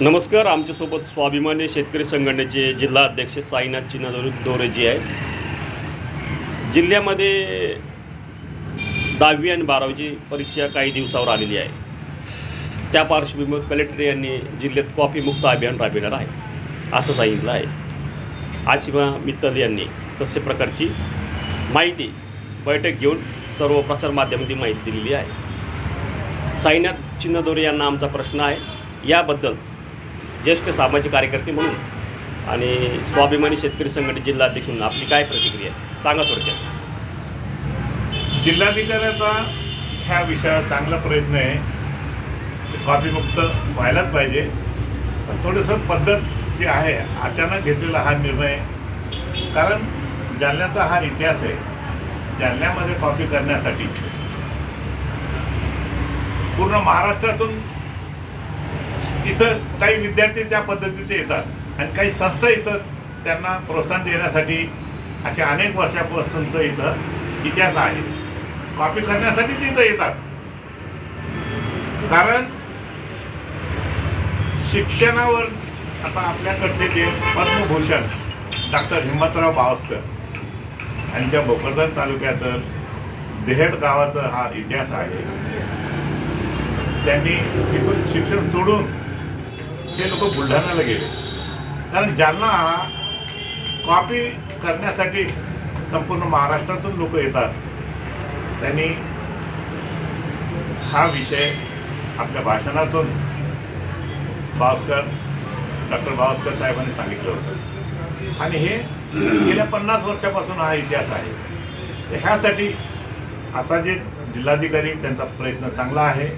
नमस्कार आमच्यासोबत स्वाभिमानी शेतकरी संघटनेचे जिल्हा अध्यक्ष साईनाथ चिन्हादोरे दोरेजी आहे जिल्ह्यामध्ये दहावी आणि बारावीची परीक्षा काही दिवसावर आलेली आहे. त्या पार्श्वभूमीवर कलेक्टर यांनी जिल्ह्यात कॉफी मुक्त अभियान राबविणार आहे असं सांगितलं आहे. आसिमा मित्तल यांनी तसे प्रकारची माहिती बैठक घेऊन सर्व प्रसारमाध्यमांची माहिती दिलेली आहे. साईनाथ चिन्हदोरे यांना आमचा प्रश्न आहे याबद्दल ज्येष्ठ सामाजिक कार्यकर्ते म्हणून आणि स्वाभिमानी शेतकरी संघटने जिल्हाध्यक्ष म्हणून आपली काय प्रतिक्रिया आहे? सांगा थोडक्यात. जिल्हाधिकाऱ्याचा ह्या विषयावर चांगला प्रयत्न आहे. ते कॉपीमुक्त व्हायलाच पाहिजे. पण थोडंसं पद्धत जी आहे अचानक घेतलेला हा निर्णय कारण जालन्याचा हा इतिहास आहे. जालन्यामध्ये कॉपी करण्यासाठी पूर्ण महाराष्ट्रातून इथं काही विद्यार्थी त्या पद्धतीचे येतात. आणि काही संस्था इथं त्यांना प्रोत्साहन देण्यासाठी असे अनेक वर्षापासूनचं इथं इतिहास आहे. कॉपी करण्यासाठी तिथं येतात. कारण शिक्षणावर आता आपल्याकडचे जे पद्मभूषण डॉक्टर हिंमतराव बावस्कर यांच्या भोकरदन तालुक्यात देहेड गावाचा हा इतिहास आहे. त्यांनी तिथून शिक्षण सोडून ते लोक बुलढाण्याला गेले. कारण ज्यांना हा कॉपी करण्यासाठी संपूर्ण महाराष्ट्रातून लोक येतात त्यांनी हा विषय आपल्या भाषणातून भास्कर डॉक्टर भास्कर साहेबांनी सांगितलं होतं. आणि हे गेल्या पन्नास वर्षापासून हा इतिहास आहे. तर ह्यासाठी आता जे जिल्हाधिकारी त्यांचा प्रयत्न चांगला आहे.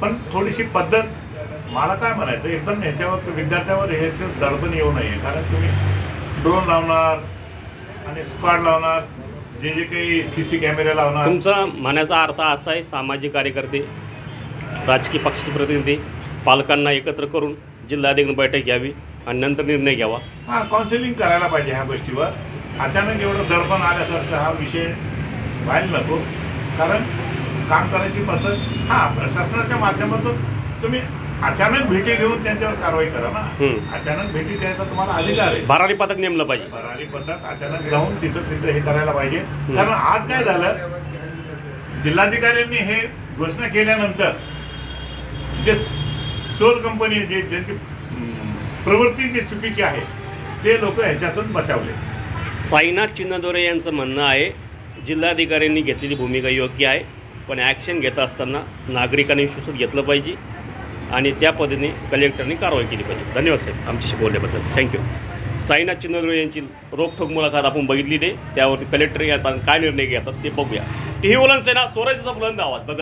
पण थोडीशी पद्धत मला काय म्हणायचं एकदम ह्याच्यावर विद्यार्थ्यावर ह्याचं दडपण येऊ नये कारण तुम्ही ड्रोन लावणार आणि स्क्वॉड लावणार जे जे काही सी सी कॅमेरे लावणार. तुमचा म्हणण्याचा अर्थ असा आहे सामाजिक कार्यकर्ते राजकीय पक्षाचे प्रतिनिधी पालकांना एकत्र करून जिल्हाधिकारी बैठक घ्यावी आणि नंतर निर्णय घ्यावा. हां काउन्सिलिंग करायला पाहिजे ह्या गोष्टीवर. अचानक एवढं दडपण आल्यासारखं हा विषय व्हायला नको. कारण काम करायची पद्धत हां प्रशासनाच्या माध्यमातून तुम्ही अचानक भेटी घेऊन त्यांच्यावर कारवाई करा ना. हम्म. अचानक भेटी द्यायचा तुम्हाला अधिकार आहे. भरारी पथक नेमलं पाहिजे. भरारी पद्धत अचानक जाऊन तिथं तिथं हे करायला पाहिजे. कारण आज काय झालं? जिल्हाधिकाऱ्यांनी हे घोषणा केल्यानंतर जे चोर कंपनी जे ज्यांची हम्म, प्रवृत्ती जी चुकीची आहे ते लोक ह्याच्यातून बचावले. साईनाथ चिन्हदोरे यांचं म्हणणं आहे जिल्हाधिकाऱ्यांनी घेतलेली भूमिका योग्य आहे पण ॲक्शन घेत असताना नागरिकांनी विश्वासात घेतलं पाहिजे. आणि त्या पद्धतीने कलेक्टरनी कारवाई केली पाहिजे. धन्यवाद साहेब. आमच्याशी बोलल्याबद्दल. थँक्यू साईनाथ चिन्हदोरे यांची रोखठोक मुलाखत आपण बघितली नाही त्यावरती कलेक्टर येतात काय निर्णय घेतात ते बघूया. टी व्ही सेना स्वराज्याचा बुलंद आवाज बघा